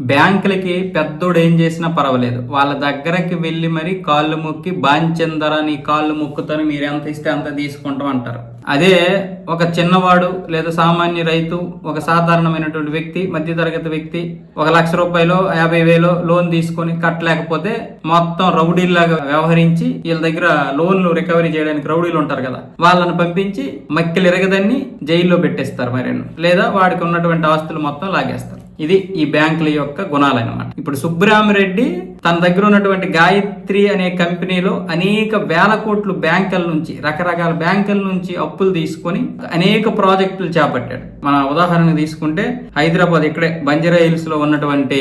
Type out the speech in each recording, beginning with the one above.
బ్యాంకులకి పెద్దోడు ఏం చేసినా పర్వాలేదు. వాళ్ళ దగ్గరకి వెళ్ళి మరి కాళ్ళు మొక్కి బాంచందర నీ కాళ్ళు మొక్కుతాను మీరు ఎంత ఇస్తే అంత తీసుకుంటాం అంటారు. అదే ఒక చిన్నవాడు లేదా సామాన్య రైతు ఒక సాధారణమైనటువంటి వ్యక్తి మధ్యతరగతి వ్యక్తి ఒక లక్ష రూపాయలు యాభై వేలు లోన్ తీసుకొని కట్టలేకపోతే మొత్తం రౌడీల్లాగా వ్యవహరించి వీళ్ళ దగ్గర లోన్లు రికవరీ చేయడానికి రౌడీలు ఉంటారు కదా. వాళ్ళని పంపించి మక్కిలు జైల్లో పెట్టేస్తారు మరి లేదా వాడికి ఉన్నటువంటి ఆస్తులు మొత్తం లాగేస్తారు. ఇది ఈ బ్యాంకుల యొక్క గుణాలన్నమాట. ఇప్పుడు సుబ్బరామిరెడ్డి తన దగ్గర ఉన్నటువంటి గాయత్రి అనే కంపెనీలో అనేక వేల కోట్లు బ్యాంకుల నుంచి రకరకాల బ్యాంకుల నుంచి అప్పులు తీసుకొని అనేక ప్రాజెక్టులు చేపట్టాడు. మన ఉదాహరణ తీసుకుంటే హైదరాబాద్ ఇక్కడే బంజారా హిల్స్లో ఉన్నటువంటి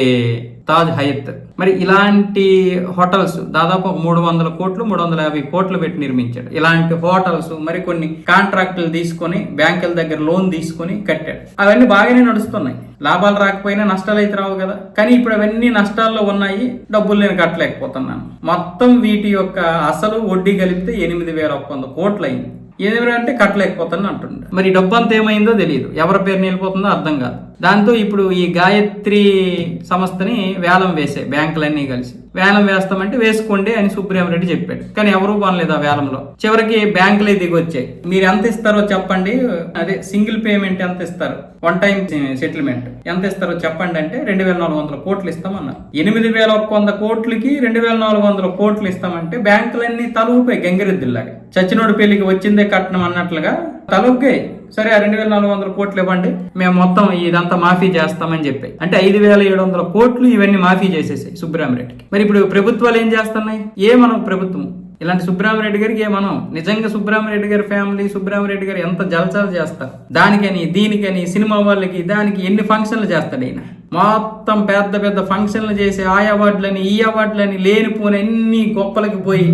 తాజ్ హయత్. మరి ఇలాంటి హోటల్స్ దాదాపు మూడు వందల కోట్లు మూడు వందల యాభై కోట్లు పెట్టి నిర్మించాడు. ఇలాంటి హోటల్స్ మరి కొన్ని కాంట్రాక్టులు తీసుకొని బ్యాంకుల దగ్గర లోన్ తీసుకొని కట్టాడు. అవన్నీ బాగానే నడుస్తున్నాయి. లాభాలు రాకపోయినా నష్టాలు అయితే రావు కదా. కానీ ఇప్పుడు అవన్నీ నష్టాల్లో ఉన్నాయి డబ్బులు నేను కట్టలేకపోతున్నాను. మొత్తం వీటి యొక్క అసలు వడ్డీ కలిపితే ఎనిమిది వేల ఒక్క వంద కోట్లు అయింది. ఏదేమైనా అంటే కట్టలేకపోతాను అంటుండే. మరి డబ్బు అంత ఏమైందో తెలియదు ఎవరి పేరు వెళ్ళిపోతుందో అర్థం కాదు. దాంతో ఇప్పుడు ఈ గాయత్రి సంస్థని వేలం వేసే బ్యాంకులన్నీ కలిసి. వేలం వేస్తామంటే వేసుకోండి అని సుప్రీంరెడ్డి చెప్పాడు. కానీ ఎవరూ కొనలేదు ఆ వేలంలో. చివరికి బ్యాంకులే దిగొచ్చాయి. మీరు ఎంత ఇస్తారో చెప్పండి. అదే సింగిల్ పేమెంట్ ఎంత ఇస్తారు? One time settlement. ఎంత ఇస్తారో చెప్పండి అంటే రెండు వేల నాలుగు వందల కోట్లు ఇస్తామన్నారు. ఎనిమిది వేల ఒక్క వంద కోట్లకి రెండు వేల నాలుగు వందల కోట్లు ఇస్తామంటే బ్యాంకులన్నీ తలూపాయి గంగిరెద్దుల్లాగా. చచ్చినోడి పెళ్ళికి వచ్చిందే కట్నం అన్నట్లుగా తలొగ్గాయి సరే ఆ రెండు వేల నాలుగు వందల కోట్లు ఇవ్వండి మేము మొత్తం ఇదంతా మాఫీ చేస్తామని చెప్పి. అంటే ఐదు వేల ఏడు వందల కోట్లు ఇవన్నీ మాఫీ చేసేసాయి సుబ్బరామిరెడ్డికి మరి ఇప్పుడు ప్రభుత్వాలు ఏం చేస్తున్నాయి? ఏ మనం ప్రభుత్వం? ఇలాంటి సుబ్బరామరెడ్డి గారికి మనం? నిజంగా సుబ్బరామరెడ్డి గారి ఫ్యామిలీ సుబ్బరామరెడ్డి గారు ఎంత జలచాలు చేస్తారు? దానికని దీనికని సినిమా వాళ్ళకి దానికి ఎన్ని ఫంక్షన్లు చేస్తాడు ఈయన? మొత్తం పెద్ద పెద్ద ఫంక్షన్లు చేసి ఆ అవార్డులని ఈ అవార్డులని లేనిపోని అన్ని గొప్పలకి పోయి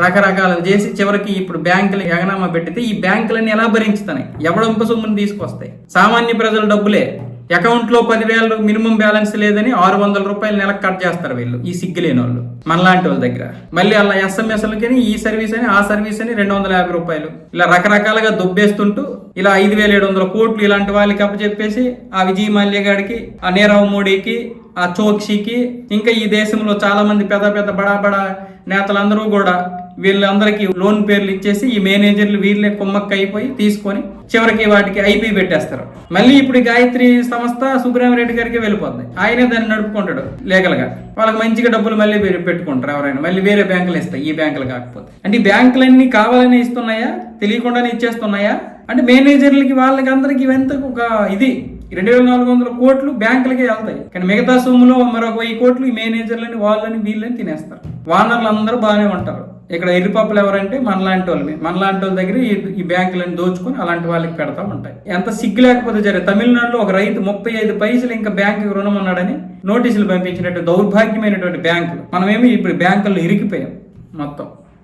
రకరకాలు చేసి చివరికి ఇప్పుడు బ్యాంకులు ఎగనామా పెట్టితే ఈ బ్యాంకులన్నీ ఎలా భరించుతాయి ఎవడంప సొమ్ముని తీసుకొస్తాయి? సామాన్య ప్రజల డబ్బులే. అకౌంట్లో పదివేల పదివేలు మినిమం బ్యాలెన్స్ లేదని ఆరు వందల రూపాయలు నెలకు కట్ చేస్తారు వీళ్ళు. ఈ సిగ్గులేని వాళ్ళు మనలాంటి వాళ్ళ దగ్గర. మళ్ళీ అలా ఎస్ఎంఎస్లకి ఈ సర్వీస్ అని ఆ సర్వీస్ అని రెండు వందల యాభై రూపాయలు. ఇలా రకరకాలుగా దుబ్బేస్తుంటూ ఇలా ఐదు వేల ఏడు వందల కోట్లు ఇలాంటి వాళ్ళకి అప్పచెప్పేసి ఆ విజయ్ మాల్య గారికి ఆ నీరవ్ మోడీకి ఆ చోక్షికి ఇంకా ఈ దేశంలో చాలా మంది పెద్ద పెద్ద బడా బడా నేతలందరూ కూడా వీళ్ళందరికీ లోన్ పేర్లు ఇచ్చేసి ఈ మేనేజర్లు వీళ్ళే కుమ్మక్క అయిపోయి తీసుకొని చివరికి వాటికి ఐపీ పెట్టేస్తారు. మళ్ళీ ఇప్పుడు గాయత్రి సంస్థ సుబ్రహ్మరెడ్డి గారికి వెళ్ళిపోతుంది. ఆయనే దాన్ని నడుపుకుంటాడు లీగల్గా వాళ్ళకి మంచిగా డబ్బులు మళ్ళీ పెట్టుకుంటారు ఎవరైనా. మళ్ళీ వేరే బ్యాంకులు ఇస్తాయి. ఈ బ్యాంకులు కాకపోతే. అంటే బ్యాంకులన్నీ కావాలని ఇస్తున్నాయా? తెలియకుండానే ఇచ్చేస్తున్నాయా? అంటే మేనేజర్లకి వాళ్ళకి అందరికి ఇవంత ఒక ఇది. రెండు వేల నాలుగు వందల కోట్లు బ్యాంకులకే వెళ్తాయి. కానీ మిగతా సొమ్ములో మరొక వెయ్యి కోట్లు ఈ మేనేజర్లని వాళ్ళని వీళ్ళని తినేస్తారు. వానర్లు అందరూ బాగానే ఉంటారు. ఇక్కడ ఎర్రిపప్పులు ఎవరంటే మనలాంటి వాళ్ళని మనలాంటి వాళ్ళ దగ్గర ఈ- బ్యాంకులను దోచుకొని అలాంటి వాళ్ళకి పెడతా ఉంటాయి. ఎంత సిగ్గు లేకపోతే జరిగే తమిళనాడులో ఒక రైతు ముప్పై ఐదు పైసలు ఇంకా బ్యాంకుకి రుణం అన్నాడని నోటీసులు పంపించినట్టు దౌర్భాగ్యమైనటువంటి బ్యాంకులు. మనమేమి ఇప్పుడు బ్యాంకుల్లో ఇరికిపోయాం మొత్తం.